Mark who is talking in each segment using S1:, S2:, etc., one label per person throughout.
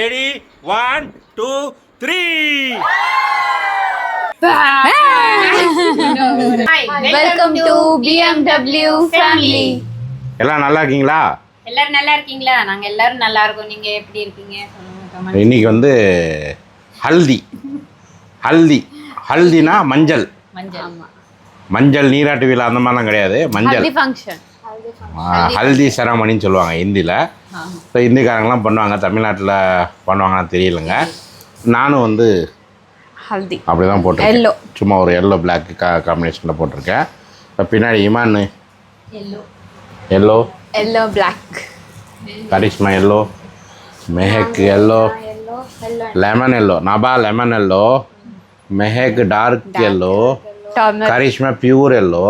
S1: Ready one two three
S2: welcome to BMW family
S1: எல்லாம் நல்லா இருக்கீங்களா?
S3: எல்லாரும் நல்லா இருக்கீங்களா? நாங்க எல்லாரும் நல்லா இருக்கோம். நீங்க எப்படி இருக்கீங்க.
S1: இன்னைக்கு வந்து ஹல்தி. ஹல்தி. ஹல்தினா மஞ்சள்.
S3: மஞ்சள்.
S1: மஞ்சள் நீராட்டு விழா அந்த மாதிரிலாம் கிடையாது. மஞ்சள்.
S2: ஃபங்க்ஷன்
S1: ஹல்தி செரமணின்னு சொல்லுவாங்க ஹிந்தியில் ஸோ ஹிந்திக்காரங்களாம் பண்ணுவாங்க தமிழ்நாட்டில் பண்ணுவாங்கன்னு தெரியலங்க. நானும் வந்து
S2: ஹல்தி.
S1: அப்படி தான் போட்டிருக்கேன். சும்மா ஒரு எல்லோ பிளாக் கா காம்பினேஷனில் போட்டிருக்கேன். இப்போ பின்னாடி Iman
S3: yellow
S1: yellow
S2: yellow black
S1: Karishma yellow Mehak yellow lemon yellow Nabha lemon yellow Mehak dark yellow Karishma pure yellow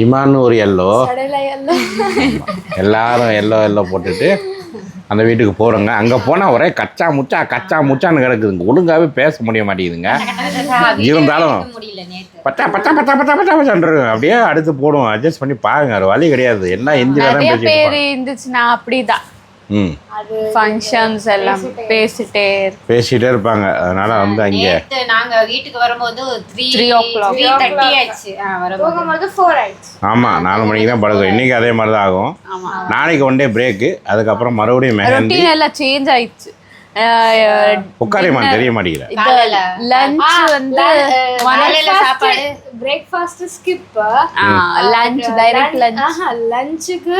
S1: Iman ஒரு எல்லோ எல்லாரும் எல்லோ எல்லோ போட்டுட்டு அந்த வீட்டுக்கு போகிறோங்க அங்கே போனால் ஒரே கச்சா முச்சா கச்சா முச்சான்னு கிடக்குதுங்க. ஒழுங்காகவே பேச முடிய மாட்டேங்குதுங்க. இருந்தாலும் பச்சா பச்சா பச்சா பச்சா பச்சா பச்சான்றது அப்படியே அடுத்து போடுவோம். அட்ஜஸ்ட் பண்ணி பாருங்க. வழி கிடையாது. எல்லாம் ஹிந்தியில் தான்
S2: பேர். இருந்துச்சுன்னா அப்படிதான். ஃபங்க்ஷன்ஸ் எல்லாம் பேசிட்டே.
S1: பேசிகிட்டே இருப்பாங்க. அதனால வந்து அங்கே
S3: நாங்க வீட்டுக்கு வரும்போது three
S2: Three o'clock.
S3: Three thirty ஆச்சு. ஆ, வரும்போது.
S1: ஆமாம் நாலு மணிக்கு தான் படுக்கும். இன்றைக்கி அதே மாதிரி தான் ஆகும்.
S2: ஆமா.
S1: நாளைக்கு ஒன் டே பிரேக்கு அதுக்கப்புறம் மறுபடியும் மெஹந்தி.
S2: ரொட்டீன் எல்லாம் சேஞ்ச் ஆயிடுச்சு.
S1: உட்காரியமான் தெரிய மாட்டேங்கிற
S3: காலையில.
S2: லஞ்ச் வந்து
S4: breakfast skip
S2: lunch direct lunch
S4: லஞ்சுக்கு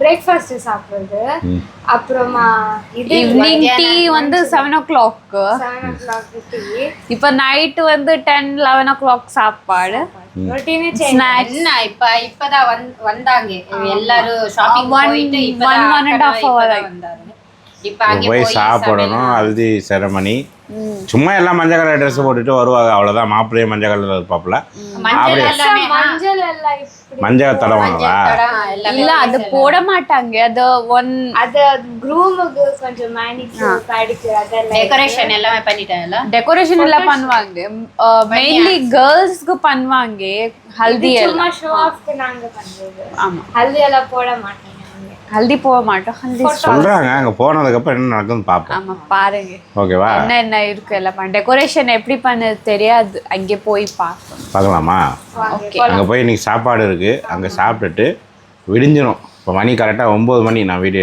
S4: பிரேக்ஃபாஸ்ட் சாப்பிடுறது. அப்புறமா இது
S2: ஈவினிங் டீ வந்து seven o'clock
S4: seven o'clock tea
S2: இப்போ நைட்டு வந்து டென் லெவன் ஓ கிளாக் சாப்பாடு.
S3: இப்ப இப்பதான் வந்- வந்தாங்க. எல்லாரும் ஷாப்பிங் போயிட்டு
S2: half hour
S3: இப்பதான்
S2: ஆயிடுச்சு.
S3: வந்தாரு இப்ப அங்க
S1: போய் சாப்பிடணும் ஹல்தி செரமனி சும்மா எல்லாம் மஞ்சள் கலர் ட்ரெஸ் போட்டுட்டு வருவாங்க. அவ்வளோதான் மாப்பிள்ளையே மஞ்சள் கலர் இருப்பாப்புல
S3: மஞ்சள்
S1: அப்படியே.
S4: மஞ்சள் எல்லாம் இப்படி
S1: மஞ்சள் தடவாங்களா
S2: இல்ல அது போட மாட்டாங்க அது ஒன்
S4: அது க்ரூமுக்கு கொஞ்சம் மேனிக்யூர் பேடிக்யூர் அதெல்லாம்
S3: டெக்கரேஷன் எல்லாமே பண்ணிட்டாங்கல்ல?
S2: டெக்கரேஷன் எல்லாம் பண்ணுவாங்க. மெயின்லி கேர்ள்ஸ்க்கு பண்ணுவாங்க. ஹல்தி
S4: சும்மா ஷோ ஆஃப்க்கு நாங்க பண்றது.
S2: ஆமா.
S4: ஹல்தி எல்லாம் போட மாட்டோம் நாங்க
S2: ஹல்தி போக மாட்டோம் ஹல்தி
S1: சொல்கிறாங்க அங்கே போனதுக்கப்புறம் என்ன நடக்குதுன்னு பார்ப்போம்
S2: ஆமா பாருங்க.
S1: ஓகேவா
S2: என்ன என்ன இருக்கு எல்லாம் பண்ண டெக்கரேஷன் எப்படி பண்ணது தெரியாது. அங்கே போய் பார்க்கணும்
S1: பார்க்கலாமா?
S2: ஓகே
S1: அங்கே போய் இன்னைக்கு சாப்பாடு இருக்குது அங்கே சாப்பிட்டுட்டு விடிஞ்சிரும். இப்போ மணி கரெக்டாக ஒம்பது மணி நான் வீடியோ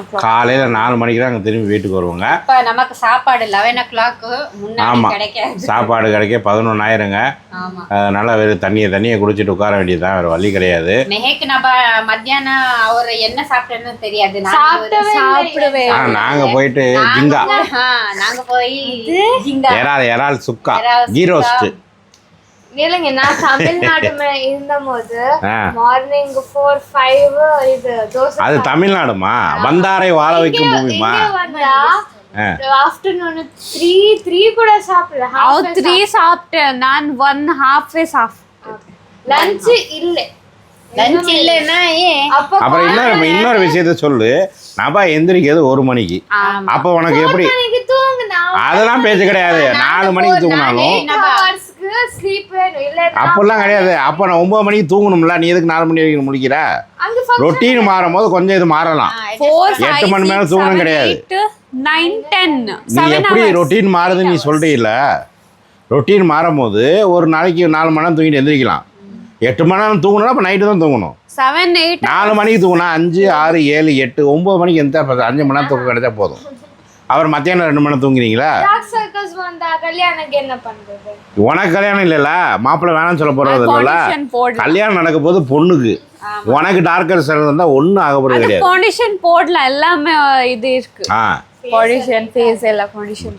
S2: கிளாக்
S1: காலையில் நாலு மணிக்கு தான் அங்கே திரும்பி வீட்டுக்கு வருவாங்க.
S3: இப்ப நமக்கு சாப்பாடு லெவன் ஓ கிளாக் முன்னாடி
S1: ஆமாம்
S3: கிடைக்காது.
S1: சாப்பாடு கிடைக்க பதினொன்றாயிரங்க
S3: ஆமா.
S1: அதனால் வெறும் தண்ணியை தண்ணியை குடிச்சிட்டு உட்கார வேண்டியது தான் வேறு வழி கிடையாது.
S3: மெஹேக்கு நம்ம மத்தியானம் அவர் என்ன சாப்பிட்டேன்னு தெரியாது. நாங்க
S4: சாப்பிட்டவே
S2: சாப்பிடவே
S1: ஆ நாங்கள் போயிட்டு ஜிங்கா.
S3: ஒரு- ஆ, நாங்க போய் ஜிங்கா.
S1: இறால் இறால் சுக்கா.
S3: இறால்
S1: கீ
S3: சுக்கா.
S1: ரோஸ்ட்டு.
S4: இல்லைங்க நான் தமிழ்நாட்டுல இருந்த போது
S1: ஆ.
S4: மார்னிங் ஃபோர் ஃபைவ் இது தோசை
S1: அது தமிழ்நாடுமா? வந்தாரை வாழ வைக்கும் பூமிமா.
S4: ஆஃப்டர்நூன் த்ரீ த்ரீ கூட சாப்பிடல
S2: த்ரீ சாப்பிட்டேன் நான் ஒன் ஹாஃபே சாப்பிட்டேன்.
S4: லஞ்ச் இல்ல.
S3: லஞ்ச் இல்லைன்னா
S1: அப்புறம் இன்னொரு இன்னொரு விஷயத்த சொல்லு. நபா எந்திரிக்கிறது ஒரு மணிக்கு. அப்போ உனக்கு எப்படி? அதெல்லாம் பேச்சு கிடையாது. நாலு மணிக்கு தூங்கினாலும் அப்படிலாம் கிடையாது. அப்போ நான் ஒன்பது மணிக்கு தூங்கணும்ல. நீ எதுக்கு நாலு மணி வரைக்கும் முடிக்கிற ரொட்டீன் மாறும் போது கொஞ்சம் இது மாறலாம். எட்டு மணி நேரம் தூங்கணும் கிடையாது. நீ
S2: செவன்
S1: எப்படி ரொட்டீன் மாறுதுன்னு நீ சொல்றீல்ல? ரொட்டீன் மாறும் போது ஒரு நாளைக்கு நாலு மணி நேரம் தூங்கிட்டு எந்திரிக்கலாம். எட்டு மணி நேரம் தூங்கணும்னா அப்போ நைட்டு தான் தூங்கணும்.
S2: செவன் எயிட்
S1: நாலு மணிக்கு தூங்கினா அஞ்சு ஆறு ஏழு எட்டு ஒம்பது மணிக்கு எந்த அஞ்சு மணி நேரம் தூக்கம் கிடைச்சா போதும். அவர் மத்தியானம் ரெண்டு மணி தூங்குறீங்களா?
S4: டாக் சர்க்கஸ் வந்தா கல்யாணக்கு என்ன பண்றது?
S1: உனக்கு கல்யாணம் இல்லைல்ல? மாப்பிள்ளை வேணாம்னு சொல்ல போறது இல்லைல்ல. கல்யாணம் நடக்க போது பொண்ணுக்கு. உனக்கு டார்க்கர் செல் இருந்தால் ஒன்றும் ஆக போகிறது கிடையாது.
S2: காண்டிஷன் போடலாம் எல்லாமே இது இருக்கு.
S1: ஆ.
S2: ஃபேஸ் எல்லாம்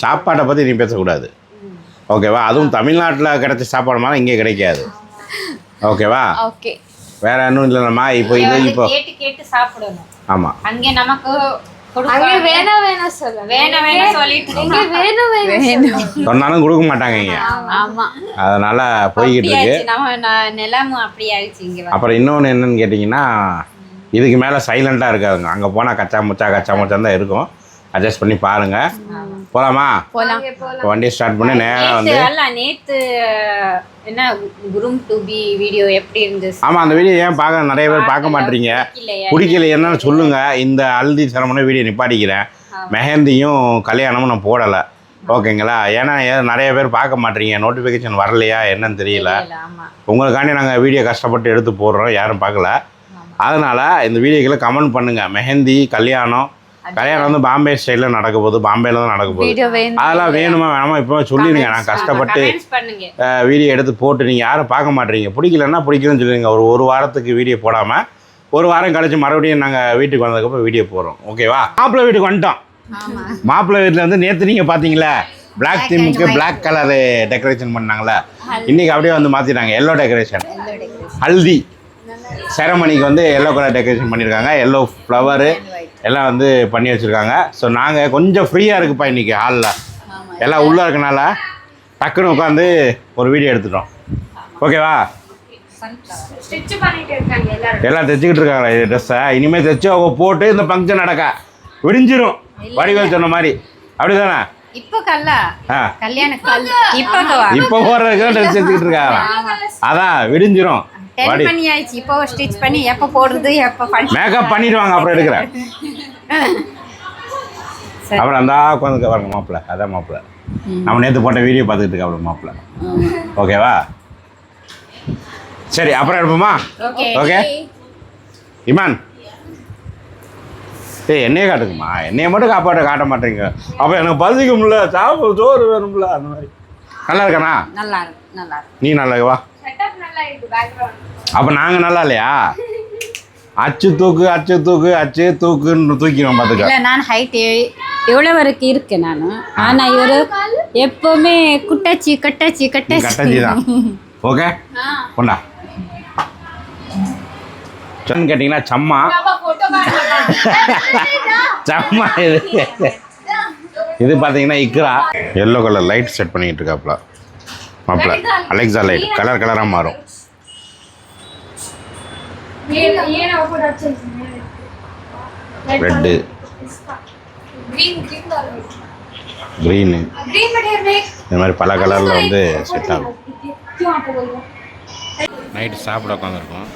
S1: சாப்பாட்டை பற்றி நீ பேசக்கூடாது. ஓகேவா அதுவும் தமிழ்நாட்டில் கிடைச்ச சாப்பாடு மாதிரி இங்கே கிடைக்காது. ஓகேவா
S2: ஓகே
S1: வேற இன்னும் இல்லைம்மா இப்போ இது இப்போ
S3: கேட்டு கேட்டு சாப்பிடணும்.
S1: ஆமாம்
S3: அங்க நமக்கு
S1: சொன்னாலும் கொடுக்க மாட்டாங்க இங்கே.
S2: ஆமா.
S1: அதனால் போய்கிட்டு இருக்கு. அப்புறம் இன்னொன்று என்னன்னு கேட்டிங்கன்னா இதுக்கு மேலே சைலண்ட்டாக இருக்காதுங்க. அங்கே போனால் கச்சா முச்சா கச்சா முச்சான் தான் இருக்கும். அட்ஜஸ்ட் பண்ணி பாருங்கள் போகலாமா
S2: போலாம்.
S1: இப்போ வண்டி ஸ்டார்ட் பண்ணி நேராக வந்து
S3: நேத்து என்ன குரும் டு பி வீடியோ எப்படி இருந்துச்சு?
S1: ஆமாம் அந்த வீடியோ ஏன் பார்க்க நிறைய பேர் பார்க்க மாட்டீங்க. பிடிக்கல என்னன்னு சொல்லுங்கள் இந்த ஹல்தி சரமனை வீடியோ நிப்பாட்டிக்கிறேன். மெஹந்தியும் கல்யாணமும் நான் போடலை. ஓகேங்களா? ஏன்னா நிறைய பேர் பார்க்க மாட்டீங்க. நோட்டிஃபிகேஷன் வரலையா? என்னன்னு தெரியல.
S3: ஆமா.
S1: உங்களுக்காண்டி நாங்கள் வீடியோ கஷ்டப்பட்டு எடுத்து போடுறோம். யாரும் பார்க்கல அதனால் இந்த வீடியோக்களை கமெண்ட் பண்ணுங்கள் மெஹந்தி கல்யாணம் கல்யாணம் வந்து பாம்பே ஸ்டைலில் நடக்க போகுது பாம்பேல தான் நடக்க போகுது. அதெல்லாம் வேணுமா வேணாமா? இப்போ சொல்லிடுங்க. நான் கஷ்டப்பட்டு வீடியோ எடுத்து போட்டு நீங்கள் யாரும் பார்க்க மாட்டீங்க. பிடிக்கலன்னா பிடிக்கலன்னு சொல்லுங்க ஒரு ஒரு வாரத்துக்கு வீடியோ போடாமல் ஒரு வாரம் கழிச்சு மறுபடியும் நாங்கள் வீட்டுக்கு வந்ததுக்கப்புறம் வீடியோ போடுறோம். ஓகேவா மாப்பிள்ளை வீட்டுக்கு வந்துட்டோம். மாப்பிள்ளை வீட்டில் வந்து நேற்று நீங்கள் பார்த்தீங்களா பிளாக் தீமுக்கு பிளாக் கலரு டெக்கரேஷன் பண்ணாங்களே. இன்னைக்கு அப்படியே வந்து மாற்றிட்டாங்க எல்லோ டெக்கரேஷன் ஹல்தி. செரமனிக்கு வந்து எல்லோ கலர் டெக்கரேஷன் பண்ணியிருக்காங்க எல்லோ ஃப்ளவரு எல்லாம் வந்து பண்ணி வச்சுருக்காங்க. ஸோ நாங்கள் கொஞ்சம் ஃப்ரீயாக இருக்குப்பா இன்றைக்கி ஹாலில் எல்லாம் உள்ளே இருக்கனால டக்குன்னு உட்காந்து ஒரு வீடியோ எடுத்துட்டோம். ஓகேவா எல்லாம் தைச்சிக்கிட்டு இருக்காங்களா இது ட்ரெஸ்ஸை இனிமேல் தைச்சு அவங்க போட்டு இந்த ஃபங்க்ஷன் நடக்க. விடிஞ்சிரும். வடிவேல் சொன்ன மாதிரி. அப்படிதானே?
S3: இப்போ கல்லா.
S1: ஆ.
S3: கல்யாண கல். இப்போ
S1: இப்போ போடுறதுக்கு தான் ட்ரெஸ் தைச்சிக்கிட்டு இருக்காங்க அதான் விடிஞ்சிரும்.
S3: டென் பண்ணி ஆயிடுச்சு இப்போ ஸ்டிச் பண்ணி எப்போ போடுறது எப்போ
S1: மேக்கப் பண்ணிடுவாங்க அப்புறம் எடுக்கிறேன் அப்புறம் அந்த உட்காந்து பாருங்க மாப்பிள்ள. அதான் மாப்பிள்ள. நம்ம நேற்று போட்ட வீடியோ பார்த்துக்கிட்டு இருக்க அப்புறம் மாப்பிள்ள. ஓகேவா? சரி அப்புறம் எடுப்போமா?
S3: ஓகே.
S1: இமான். ஏய் என்னையே காட்டுக்குமா? என்னைய மட்டும் காப்பாட்ட காட்ட மாட்டேங்க. அப்போ எனக்கு பசிக்கும்ல சாப்பிட சோறு வேணும்ல அந்த மாதிரி. நல்லா இருக்கானா
S3: நல்லா இருக்கு நல்லா இருக்கு
S1: நீ நல்லா வா.
S4: செட்டப் நல்லா இருக்கு பேக்ரவுண்ட்
S1: அப்போ நாங்கள் நல்லா இல்லையா அச்சு தூக்கு அச்சு தூக்கு அச்சு தூக்குன்னு தூக்கிடுவோம் பார்த்துக்க
S3: இல்லை நான் ஹைட் எவ்வளோ வரைக்கும் இருக்கேன் நான்? ஆனால் இவர் எப்போவுமே குட்டச்சி கட்டச்சி கட்டச்சி.
S1: கட்டஞ்சி தான். ஓகே? கொண்டா. சொன்னு கேட்டிங்கன்னா சம்மா. சம்மா இது. இது பார்த்தீங்கன்னா இக்ரா. எல்லோ கலர் லைட் செட் பண்ணிட்டு இருக்காப்ல மாப்பிள அலெக்சா லைட் கலர் கலராக மாறும். ரெட்டு க்ரீனு இந்த மாதிரி பல கலரில் வந்து செட் ஆகும். நைட்டு சாப்பிட உட்காந்துருக்கோம்.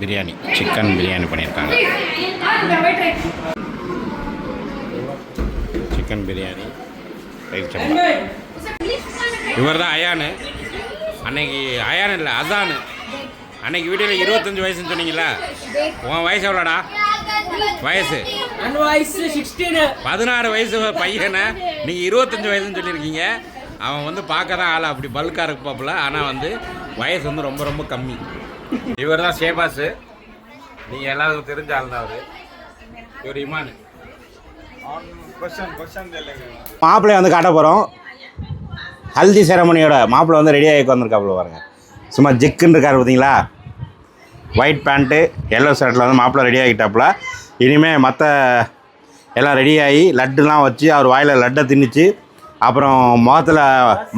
S1: பிரியாணி. சிக்கன் பிரியாணி பண்ணியிருக்காங்க. மட்டன் பிரியாணி வெளிச்சம்பா இவர் தான் அயானு. அன்னைக்கு அயானு இல்லை அதானு அன்னைக்கு வீட்டில் இருபத்தஞ்சி வயசுன்னு சொன்னீங்களா உன் வயசு எவ்வளோடா? வயசு? பதினாறு வயசு பையனை. நீங்கள் இருபத்தஞ்சி வயசுன்னு சொல்லியிருக்கீங்க. அவன் வந்து பார்க்க தான் ஆள் அப்படி பல்காக இருப்பாப்புல. ஆனால் வந்து வயசு வந்து ரொம்ப ரொம்ப கம்மி. இவர் தான் ஷேபாஸு. நீங்கள் எல்லாத்துக்கும் தெரிஞ்ச ஆள் தான் அவர். இவர் இமானு. மாப்பிள்ளைய வந்து காட்ட போகிறோம் ஹல்தி செரமனியோட மாப்பிள்ளை வந்து ரெடி ஆகி வந்திருக்காப்புல பாருங்க. சும்மா ஜிக்குன்னு இருக்கார் பார்த்தீங்களா? ஒயிட் பேண்ட்டு எல்லோ ஷர்ட்டில் வந்து மாப்பிள்ளை ரெடி ஆகிட்டாப்புல. இனிமேல் மற்ற எல்லாம் ரெடி ஆகி லட்டுலாம் வச்சு அவர் வாயில் லட்டை திணிச்சு அப்புறம் முகத்தில்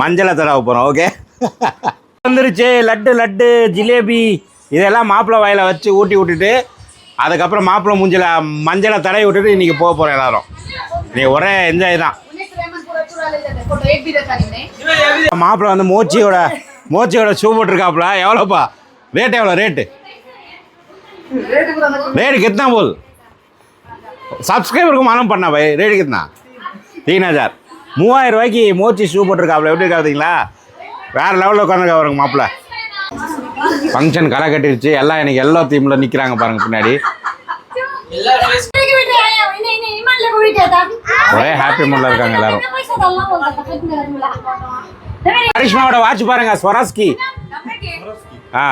S1: மஞ்சளை தடவை போகிறோம் ஓகே வந்துருச்சு. லட்டு லட்டு ஜிலேபி இதெல்லாம் மாப்பிள்ளை வாயில் வச்சு ஊட்டி விட்டுட்டு அதுக்கப்புறம் மாப்பிள்ளை மூஞ்சில மஞ்சளை தடவி விட்டுட்டு இன்றைக்கி போக போகிறோம் எல்லாரும். நீ ஒரே என்ஜாய் தான். மாப்பிள்ளை வந்து மோச்சியோட மோச்சியோட ஷூ போட்டிருக்காப்புல. எவ்வளோப்பா ரேட் எவ்வளோ ரேட்டு ரேட்டு கித்தனா போல் சப்ஸ்கிரைபருக்கு மனம் பண்ண பை. ரேட்டு கித்தனா? தீன் ஹஜார் மூவாயிரம் ரூபாய்க்கு மோச்சி ஷூ போட்டிருக்காப்புல. எப்படி இருக்காதுங்களா வேறு லெவலில் உட்காந்துருக்கா அவருக்கு மாப்பிள்ள. ஃபங்க்ஷன் களை கட்டிருச்சு எல்லாம் எனக்கு எல்லா தீம்ல நிக்கிறாங்க பாருங்க பின்னாடி. ஒரே ஹாப்பி மூட்ல இருக்காங்க எல்லாரும். கரிஷ்மாவோட வாட்ச் பாருங்க ஸ்வராஸ்கி. ஆ.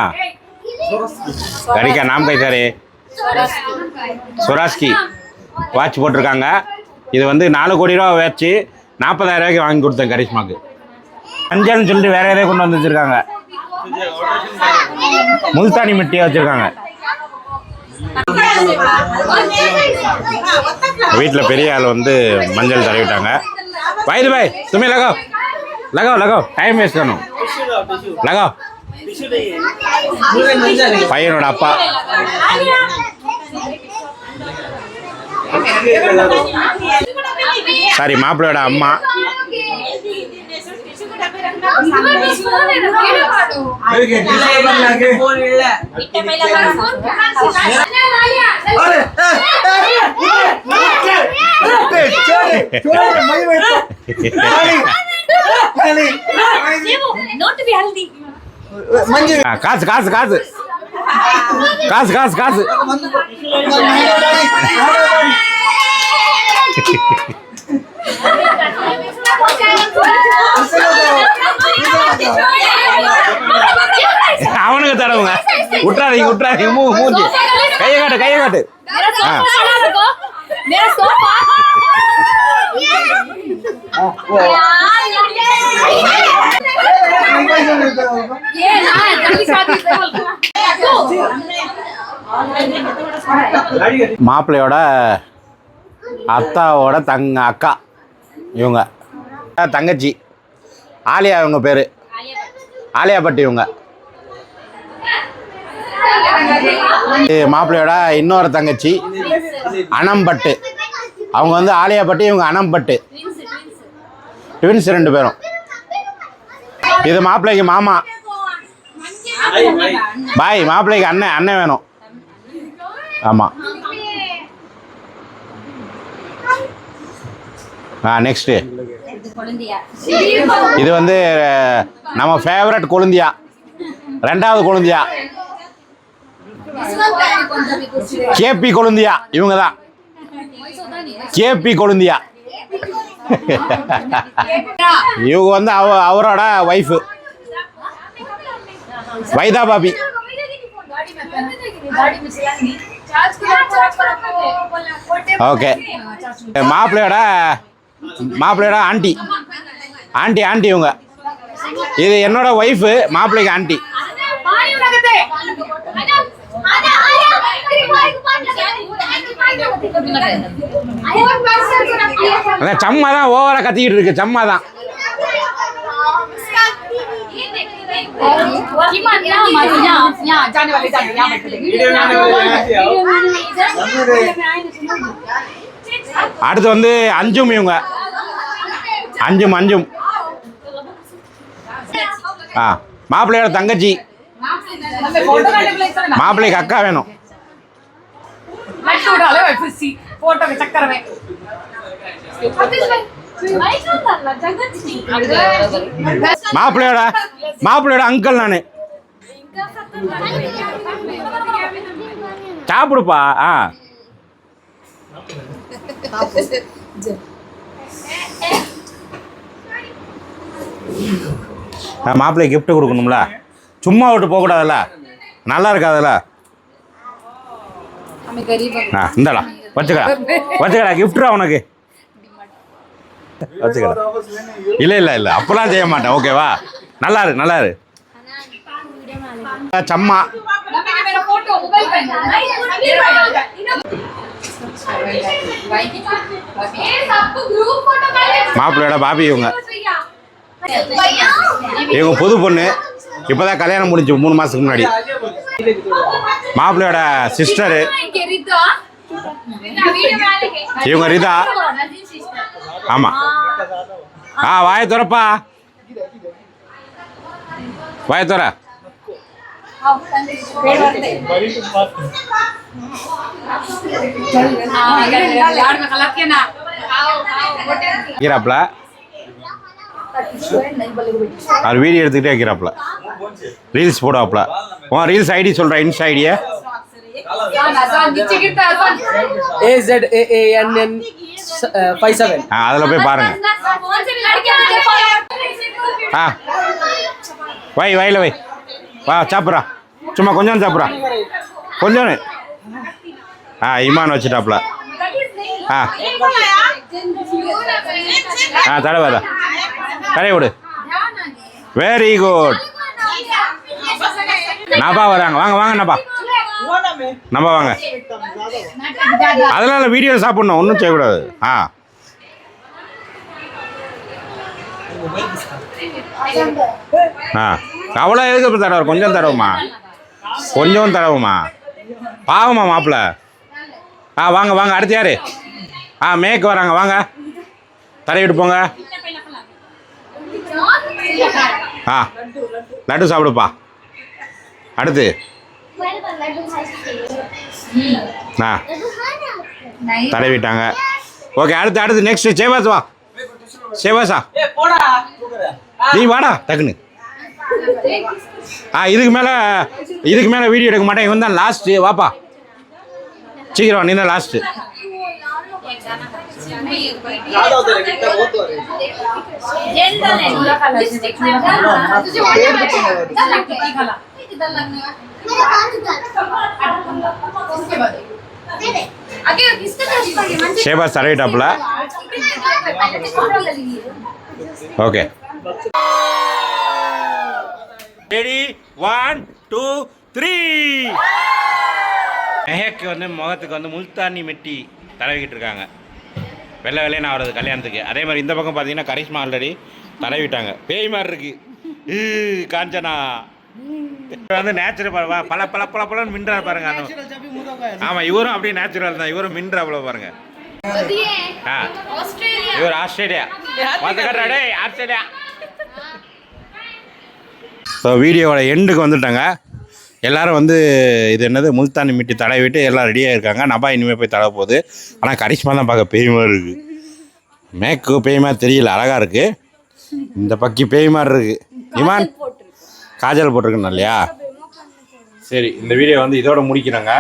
S1: கரிக்கா நாம் கைத்தாரு ஸ்வராஸ்கி. வாட்ச் போட்டிருக்காங்க. இது வந்து நாலு கோடி ரூபா வச்சு நாற்பதாயிரம் ரூபாய்க்கு வாங்கி கொடுத்தேன் கரிஷ்மாக்கு. அஞ்சான்னு சொல்லிட்டு வேற எதாவது கொண்டு வந்து வச்சிருக்காங்க. முல்தானி மிட்டியாக வச்சுருக்காங்க. வீட்டில் பெரிய ஆள் வந்து மஞ்சள் தரவிட்டாங்க வயது பாய் சுமி லகோ. லகோ லகோ. டைம் வேஸ்ட் பண்ணும். லகோ. பையனோட அப்பா. சாரி மாப்பிள்ளையோட அம்மா. காசு காசு காசு. காசு காசு. காசு அவனுக்கு தடவுங்க. விட்றாதீங்க விட்றாதீங்க மூ மூஞ்சி. கையை காட்டு கையை காட்டு. ஆ மாப்பிள்ளையோட அத்தாவோட தங்க அக்கா இவங்க. தங்கச்சி. ஆலியா இவங்க பேர். ஆலியா பட்டு இவங்க. இது மாப்பிள்ளையோட இன்னொரு தங்கச்சி அனம்பட்டு. அவங்க வந்து ஆலியா பட்டு இவங்க அனம்பட்டு. ட்வின்ஸ் ரெண்டு பேரும். இது மாப்பிள்ளைக்கு மாமா. பாய் மாப்பிள்ளைக்கு அண்ணன் அண்ணன் வேணும். ஆமாம் ஆ நெக்ஸ்ட்டு இது வந்து நம்ம ஃபேவரட் கொழுந்தியா. ரெண்டாவது கொழுந்தியா. கேபி கொழுந்தியா இவங்க தான் கேபி கொழுந்தியா. இவங்க வந்து அவ அவரோட ஒய்ஃபு வைதா பாபி. ஓகே மாப்பிள்ளையோட மாப்பிள்ளையோட ஆண்டி ஆண்டி ஆண்டி இவங்க. இது என்னோட ஒய்ஃபு மாப்பிள்ளைக்கு ஆண்டி அதான் சம்மா தான் ஓவராக கத்திக்கிட்டு இருக்கு சம்மா தான் அடுத்து வந்து அஞ்சும் இவங்க. அஞ்சும் அஞ்சும். ஆ மாப்பிள்ளையோட தங்கச்சி. மாப்பிள்ளைக்கு அக்கா வேணும். மாப்பிள்ளையோட மாப்பிள்ளையோட அங்கிள் நான். சாப்பிடுப்பா ஆ. ஆ, மாப்பிள்ளைக்கு gift கொடுக்கணும்ல? சும்மா விட்டு போகக்கூடாதுல்ல நல்லா இருக்காதுல்ல ஆ இந்தாடா வச்சுக்கடா. வச்சுக்கடா கிஃப்ட்ரா உனக்கு? வச்சுக்கடா. இல்லை இல்லை இல்லை அப்போலாம் செய்ய மாட்டேன். ஓகேவா நல்லா இரு நல்லா இரு. சம்மா. மாப்பிள்ளையோட பாபி இவங்க. இவங்க புது பொண்ணு. இப்போதான் கல்யாணம் முடிஞ்சு மூணு மாதத்துக்கு முன்னாடி. மாப்பிள்ளையோட சிஸ்டரு இவங்க ரிதா. ஆமாம் ஆ வாயை திறப்பா. வாயை திற. வைக்கிறாப்புல அவர் வீடியோ எடுத்துக்கிட்டே வைக்கிறாப்புல ரீல்ஸ் போடுவாப்புல உன் ரீல்ஸ் ஐடி சொல்கிறேன் இன்ஸ்டா ஐடியா அதில் போய் பாருங்கள் ஆ. வை வயல வை. வா சாப்பிட்றா. சும்மா கொஞ்சம் சாப்பிட்றா. கொஞ்சம் ஆ இமான் வச்சுட்டாப்புல. ஆ. ஆ தடவாதா தடவை விடு வெரி குட் நபா வராங்க. வாங்க வாங்க நபா. நம்ப வாங்க. அதெல்லாம் வீடியோ சாப்பிடணும். ஒன்றும் செய்யக்கூடாது. ஆ. ஆ. அவ்வளோ எதுக்கு இப்போ தடவை? கொஞ்சம் தடவுமா? கொஞ்சம் தடவுமா? பாவமா மாப்பிள்ள. ஆ வாங்க வாங்க. அடுத்து யாரு? ஆ மேய்க்கு வராங்க வாங்க. தரையிட்டு போங்க. ஆ லட்டு சாப்பிடுப்பா. அடுத்து. ஆ தடவிட்டாங்க. ஓகே அடுத்து அடுத்து நெக்ஸ்ட் சேவாஸ் வா. சேவாசா நீ வாடா டக்குன்னு. ஆ இதுக்கு மேலே இதுக்கு மேலே வீடியோ எடுக்க மாட்டேன். இவன் தான் லாஸ்ட்டு வாப்பா. சீக்கிரம் வா, நீ தான் லாஸ்ட்டு ஷேபாஸ் தடவிட்டாப்புல okay ready one two three மெஹக்கு வந்து முகத்துக்கு வந்து முல்தானி மெட்டி தடவிக்கிட்டு இருக்காங்க வெள்ளை வெள்ளையன்னு ஆகிறது கல்யாணத்துக்கு. அதே மாதிரி இந்த பக்கம் பார்த்தீங்கன்னா கரிஷ்மா ஆல்ரெடி தடவிட்டாங்க. பேய் மாதிரி இருக்கு. காஞ்சனா. வந்து நேச்சுரல் பல பல பல பலன்னு மின்றார் பாருங்க. அந்த ஆமா இவரும் அப்படியே நேச்சுரல் தான். இவரும் மின்றாப்புல பாருங்க. ஆ. இவர் ஆஸ்திரேலியா. ஆஸ்திரேலியா. ஸோ வீடியோவோட எண்டுக்கு வந்துட்டாங்க. எல்லாரும் வந்து இது என்னது முல்தானி மிட்டி தடவிட்டு எல்லாம் ரெடியாக இருக்காங்க நபா இனிமேல் போய் தடவை போகுது. ஆனால் கரிஷ்மா தான் பார்க்க பேய் மாதிரி இருக்கு. மேக்கு பேய் மாதிரி தெரியல அழகாக இருக்கு. இந்த பக்கி பேய் மாதிரி இருக்கு. இமான் காஜல் போட்டிருக்கணும் இல்லையா? சரி இந்த வீடியோ வந்து இதோட முடிக்கிறாங்க.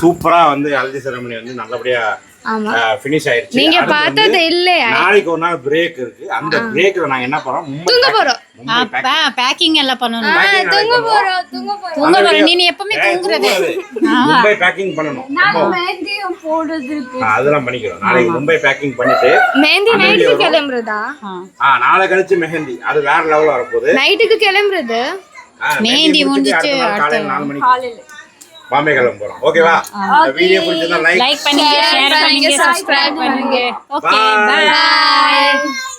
S1: சூப்பராக வந்து ஹல்தி செரமனி வந்து நல்லபடியாக ஃபினிஷ் ஆயிடுச்சு
S4: நீங்க பார்த்தது இல்லையா.
S1: நாளைக்கு ஒரு நாள் பிரேக் இருக்கு. அந்த பிரேக்ல நாங்க என்ன பண்றோம் மும்பை
S4: போறோம்.
S3: பேக்கிங் எல்லாம் பண்ணணும்.
S4: தூங்க. போறோம் தூங்க போறோம்.
S3: தூங்க நீ எப்பவுமே தூங்குறது.
S1: மும்பை பேக்கிங் அதெல்லாம் பண்ணிக்கிறோம். நாளைக்கு மும்பை பேக்கிங் பண்ணிட்டு
S4: மெஹந்தி நைட்டுக்கு. கிளம்புறதா?
S1: ஆ. நாளை கழிச்சு மெஹந்தி. அது வேற லெவல்ல வரப்போகுது.
S4: நைட்டுக்கு கிளம்புறது?
S3: மெஹந்தி
S1: முடிச்சிட்டு
S3: முடிஞ்சிச்சு,
S1: காலையில நாலு மணிக்கு பாம்பே கிளம்ப போறோம். ஓகேவா வீடியோ பிடிச்சிருந்தா லைக்
S3: பண்ணுங்க ஷேர் பண்ணுங்க. சப்ஸ்கிரைப் பண்ணுங்க ஓகே. பை